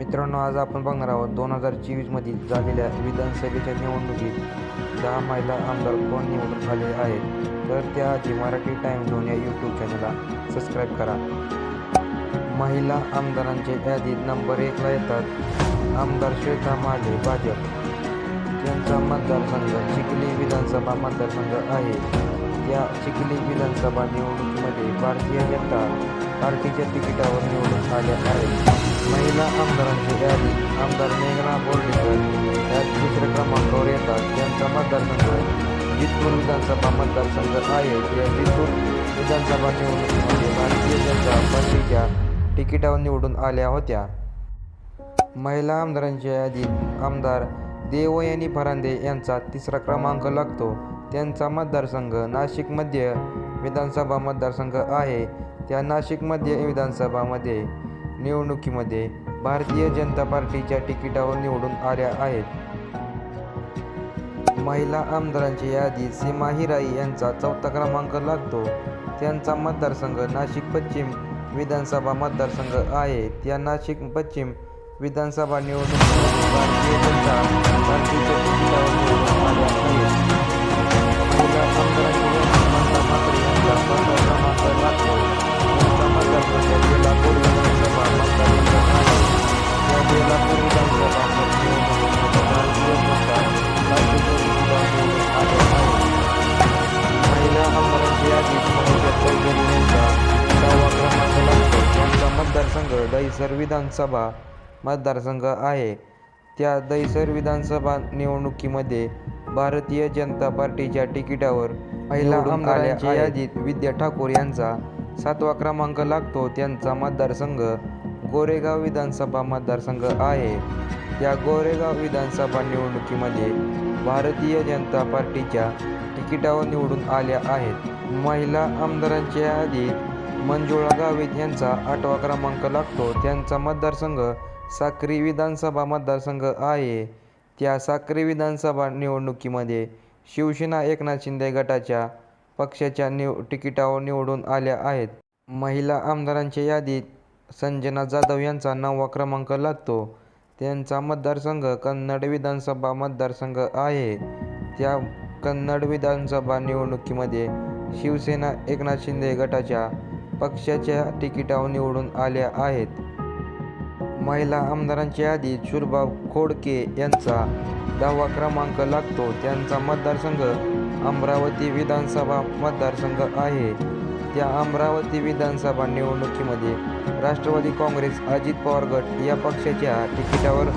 मित्रांनो आज आपण बघणार आहोत दोन हजार चोवीसमधील झालेल्या विधानसभेच्या निवडणुकीत दहा महिला आमदार कोण निवडून आले आहेत? तर त्याआधी मराठी टाइम झोन या यूट्यूब चॅनलला सबस्क्राईब करा. महिला आमदारांच्या यादीत नंबर एकला येतात आमदार श्वेता माले भाजप. त्यांचा मतदारसंघ चिखली विधानसभा मतदारसंघ आहे. या चिखली विधानसभा निवडणुकीमध्ये भारतीय जनता पार्टीच्या तिकिटावर निवडून आल्या आहेत. महिला आमदारांच्या यादीत आमदार मेघना बोर्डीकर या दुसऱ्या क्रमांकावर येतात त्यांचा मतदारसंघ जितूर विधानसभा मतदारसंघ आहे या जितूर विधानसभा निवडणुकीमध्ये भारतीय जनता पार्टीच्या तिकिटावर निवडून आल्या होत्या महिला आमदारांच्या यादीत आमदार देवयानी फरांदे यांचा तिसरा क्रमांक लागतो त्यांचा मतदारसंघ नाशिक मध्य विधानसभा मतदारसंघ आहे त्या नाशिक मध्य विधानसभामध्ये निवडणुकीमध्ये भारतीय जनता पार्टीच्या तिकिटावर निवडून आल्या आहेत. महिला आमदारांची यादीत सीमा हिराई यांचा चौथा क्रमांक लागतो. त्यांचा मतदारसंघ नाशिक पश्चिम विधानसभा मतदारसंघ आहे. त्या नाशिक पश्चिम विधानसभा निवडणुकीमध्ये भारतीय जनता पार्टीच्या तिकिटावर मतदारसंघ दहिसर विधानसभा मतदारसंघ आहे त्या दहिसर विधानसभा निवडणुकीमध्ये भारतीय जनता पार्टीच्या तिकिटावर महिला आमदारांच्या यादीत विद्या ठाकूर यांचा सातवा क्रमांक लागतो त्यांचा मतदारसंघ गोरेगाव विधानसभा मतदारसंघ आहे. त्या गोरेगाव विधानसभा निवडणुकीमध्ये भारतीय जनता पार्टीच्या तिकिटावर निवडून आल्या आहेत. महिला आमदारांच्या यादीत मंजुळा गावित यांचा आठवा क्रमांक लागतो. त्यांचा मतदारसंघ साक्री विधानसभा मतदारसंघ आहे. त्या साक्री विधानसभा निवडणुकीमध्ये शिवसेना एकनाथ शिंदे गटाच्या पक्षाच्या निव तिकिटावर निवडून आल्या आहेत. महिला आमदारांच्या यादीत संजना जाधव यांचा नववा क्रमांक लागतो. त्यांचा मतदारसंघ कन्नड विधानसभा मतदारसंघ आहे. त्या कन्नड विधानसभा निवडणुकीमध्ये शिवसेना एकनाथ शिंदे गटाच्या पक्षाच्या तिकिटावर निवडून आल्या आहेत. महिला आमदारांच्या यादीत शुरभा खोडके यांचा दहावा क्रमांक लागतो. त्यांचा मतदारसंघ अमरावती विधानसभा मतदारसंघ आहे. त्या अमरावती विधानसभा निवडणुकीमध्ये राष्ट्रवादी काँग्रेस अजित पवार गट या पक्षाच्या तिकिटावर